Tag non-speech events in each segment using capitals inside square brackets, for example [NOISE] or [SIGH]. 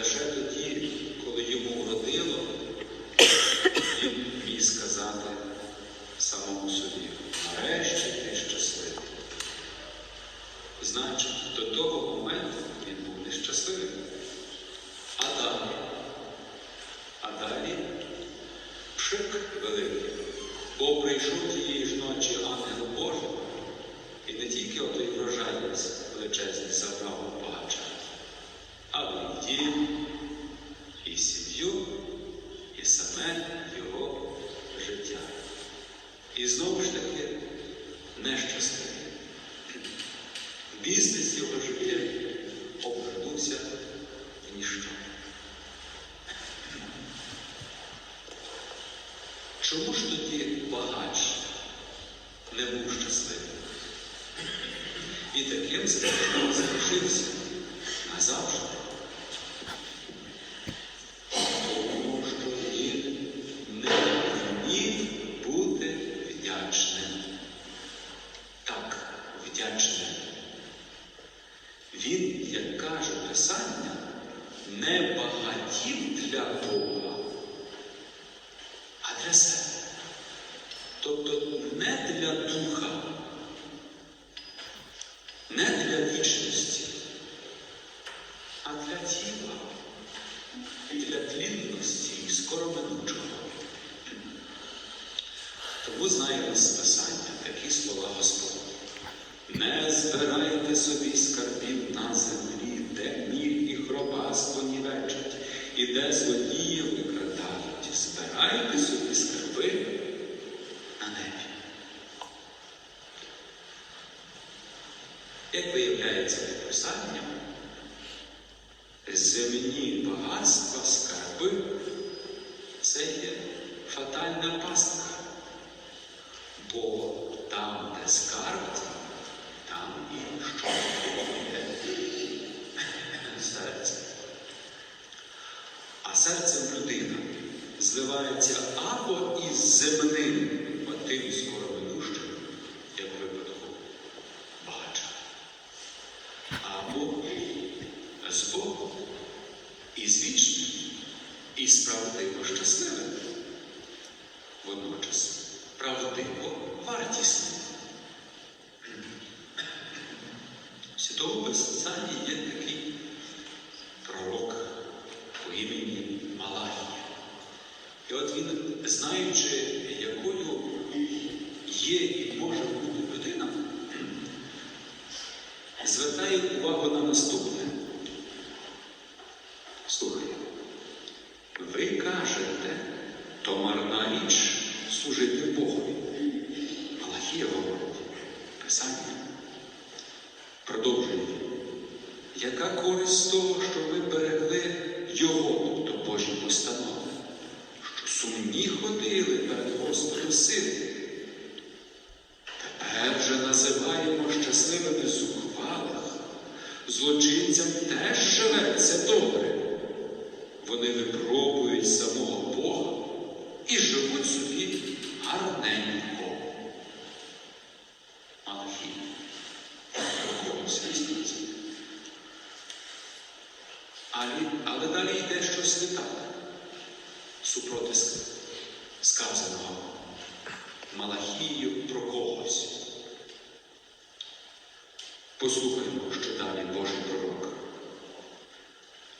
лише тоді. Але і сім'ю, і саме його життя. І знову ж таки нещасливий. Бізнес його життя обернувся в ніщо. Чому ж тоді багач не був щасливим? І таким залишився назавжди. Тому що він не вмів бути вдячним. Так, вдячним. Він, як каже Писання, не багатів для Бога, а для себе. Тобто не для духа, не для вічності, а для тіла, для тлінності і скороминучого. Тому знаємо з Писання такі слова Господа. Не збирайте собі скарбів на землі, де міль і хроба спонівечать, і де злодії викрадають. Збирайте собі скарби на небі. Як виявляється по земні багатства, скарби це є фатальна пастка. Бо там, де скарб, там і що серце. А серцем людина зливається або із земним, отим скороминущим, як випадку бача, або з Богом, і з вічним, і справедливо щасливим водночас правдиво вартісним. В Святому Писанні є такий пророк по імені Малахія. І от він, знаючи, якою є і може бути людина, звертає увагу на наступне. Слухайте, ви кажете, то марна річ служити Богові. Малахія говорить, Писання. Продовжує. Яка користь того, що ви берегли Його, тобто Божі постанови, що сумні ходили перед Господом сили? Тепер же називаємо щасливими зухвалих. Злочинцям теж живеться добре. Вони випробують самого Бога і живуть собі гарненько. Малахій. Про кого свідчиться? Але, але далі йде щось не так. Супроти сказаного Малахію про когось. Послухаймо, що далі Божий пророк.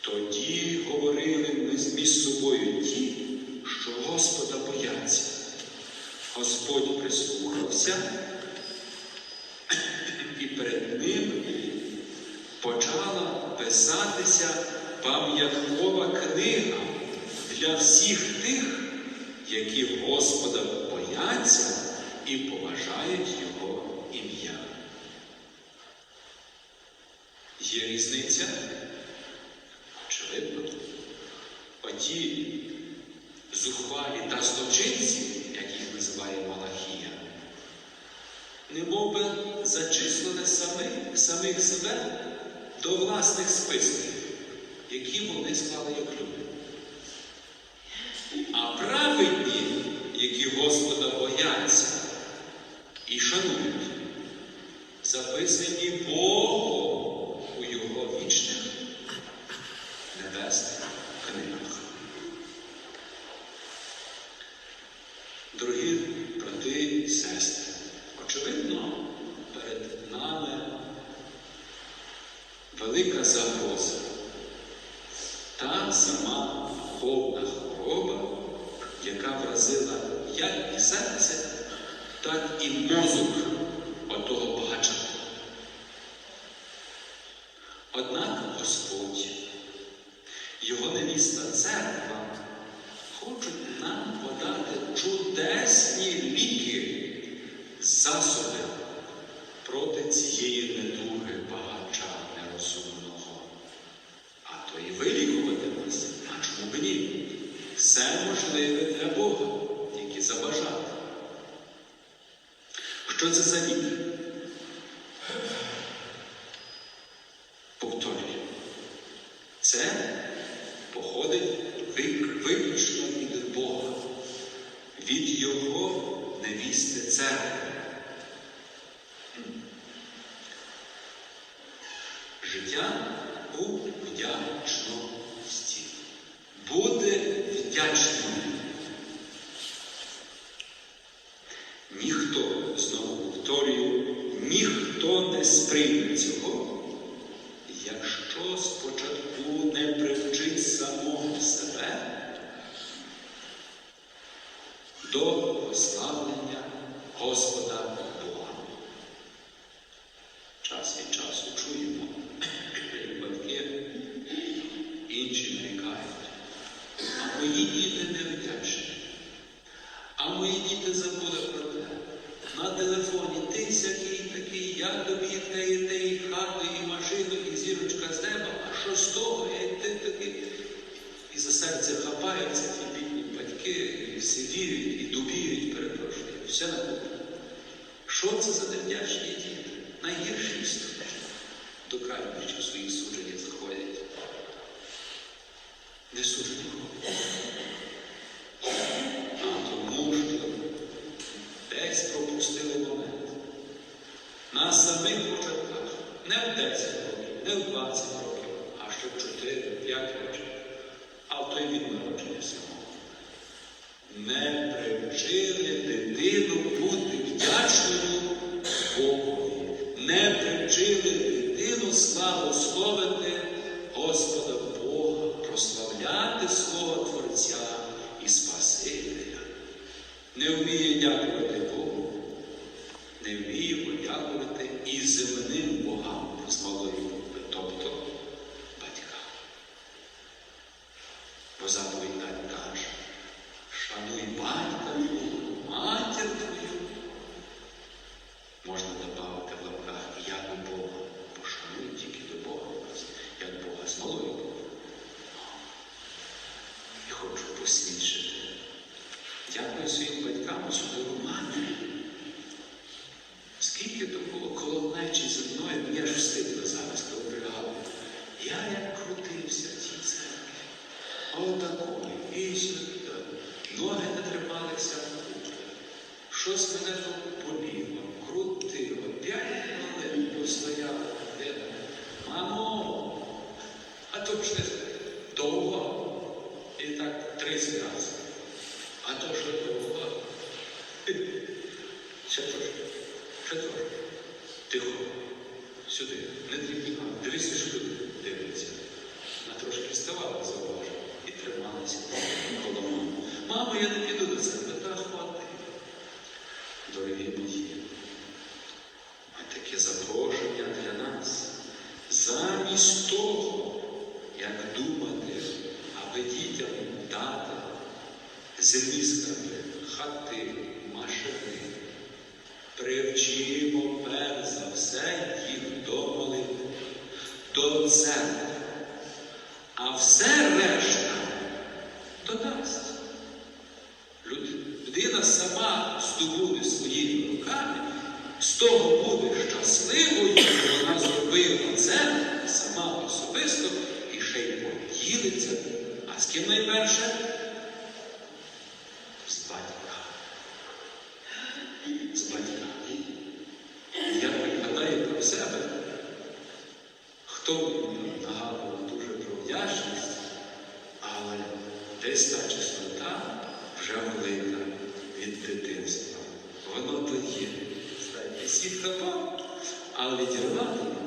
Тоді говорили ми між собою ті, що Господа бояться. Господь прислухався, і перед ним почала писатися пам'яткова книга для всіх тих, які Господа бояться і поважають Його ім'я. Є різниця? Очевидно. Оті зухвалі та злочинці, як їх називає Малахія, не би зачислили самих, самих себе до власних списків, які вони склали як люди. А праведні, які Господа бояться і шанують, записані Богом у Його вічних небесних книгах. Дорогі брати і сестри, очевидно, перед нами велика загроза. Та сама духовна хвороба, яка вразила вразила як і серце, так і мозок отого багача. Однак Господь, його невіста церква, хочуть нам подати чудесні ліки, засоби проти цієї недуги багача нерозумного. А то і вилікувати нас, а чому б ні? Все можливе для Бога, тільки забажати. Що це за лік? Повторюю, це походить ви- виключно від Бога, від Його невісти церкви. Життя у вдячності. Буде вдячним. Ніхто, знову повторюю, ніхто не сприйме цього, якщо спочатку не привчить самого себе до прославлення Господа Бога. Час від часу чуємо, батьки інші нарікають, а мої діти невдячні. А мої діти забули про те. На телефоні ти сякий такий, я тобі те і те, і хату, і машину, і зірочка з неба, а що з того, я ти такий. І за серце хапаються ті бідні батьки, і сивіють, і дубіють, перепрошую, все на купу. Що це за невдячні діти? Найгірші історії. До крайнощів у своїх судженнях заходять. Не нікого. А тому що десь пропустили момент. На самих початках, не в 10 років, не в 20 років, а ще в 4-5 років, а в той від народження самого. Не привчили дитину бути вдячною Богові, не привчили дитину славословити Господа Бога, прославляти свого Творця і Спасителя. Не вміє дякувати вміє і земним Ноги не трималися купи. Щось мене боліло, крутило, п'ять хвилин постояла дитина. Мамо, а то ж не довго. І так 30 разів. А то що довго? [LAUGHS] Ще трошки, ще трошки. Тихо. Сюди. Не дрібні. Дивіться, що люди дивляться. Вона трошки вставала, зауважу, і трималася. Мамо, я не піду до церкви, та хвати. Дорогі мої, а таке запрошення для нас. Замість того, як думати, аби дітям дати землі скарби, хати, машини, привчимо перш за все їх до молитви, до церкви, а все решта додасть. Люд- Людина сама здобуде своїми руками, з того буде щасливою, вона зробила це сама особисто і ще й поділиться. А з ким найперше? З батька. З батька. Я пригадаю про себе. Хто мені нагадував дуже про вдячність, але десь та чистота вже велика від дитинства. Воно то є. Знаєте, світ хапав, але відірвати від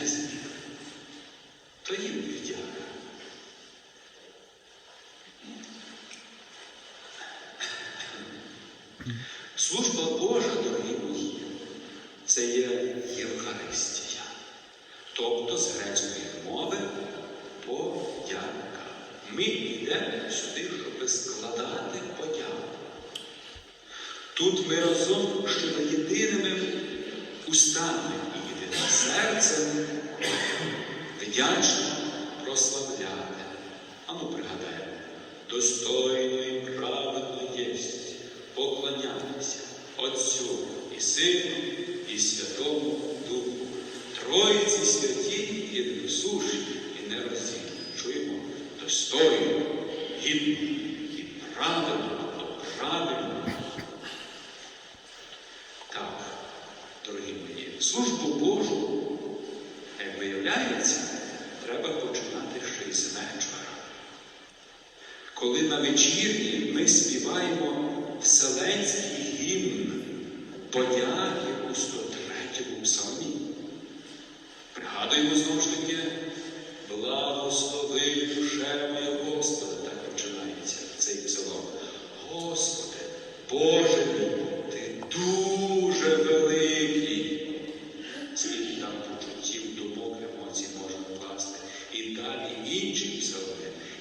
не зміг. То їм віддяка. Служба Божа, дорогі мої, це є Євхаристія. Тобто з грецької мови подяка. Ми йдемо сюди, щоб складати подяку. Тут ми разом щодо єдиними устами і єдиним серцем вдячно прославляти. Ану пригадаємо, достойно і праведно єсть поклонятися Отцю і Сину, і Святому Духу, Троїці святі, єдиносушні і нероздільні. Чуємо достойно, гідно і правильно, правильно. Так, дорогі мої, службу Божу, як виявляється, треба починати ще й з вечора. Коли на вечірні ми співаємо вселенський гімн подяки у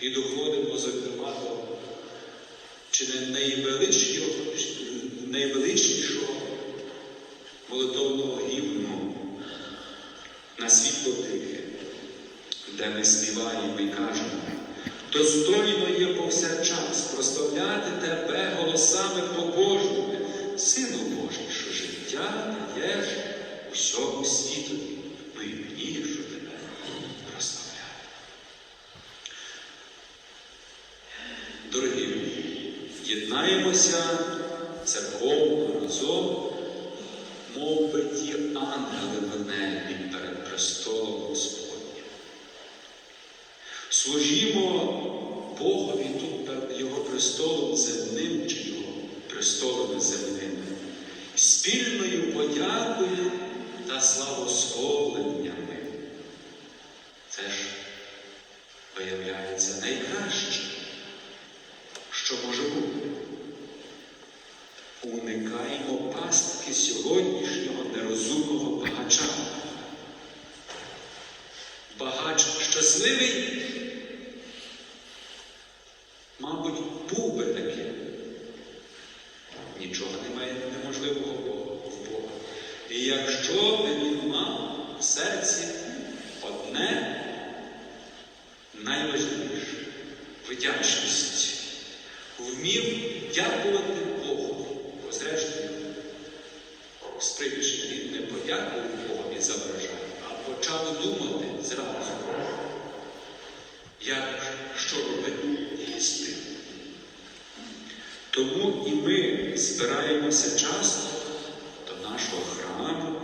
І доходимо, зокрема, до чи не найвеличнішого, найвеличнішого молитовного гімну на світло тихе, де ми співаємо і кажемо, достойно є повсякчас прославляти тебе голосами побожними, Сину Божий, що життя даєш усьому світові, ну і мені, що прославляю. Дорогі мої, єднаємося церковно разом, мов би ті ангели в небі перед престолом Господнім. Служімо Богові тут перед Його престолом земним чи Його престолами земними, спільною подякою та славословленнями. Це ж виявляється найкраще, що може бути. Уникаємо пастки сьогоднішнього нерозумного багача. Багач щасливий, мабуть, був би таким. Нічого немає неможливого в Бога. І якщо б він мав в серці одне найважливіше вдячність, вмів дякувати він не подякував Богові за врожай, а почав думати зразу, як що робити з тим. Тому і ми збираємося часто до нашого храму,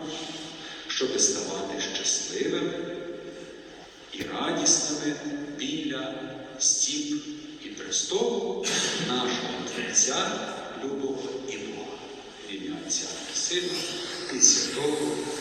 щоб ставати щасливими і радісними біля стіп і престолу нашого Творця, любого Você me ensinou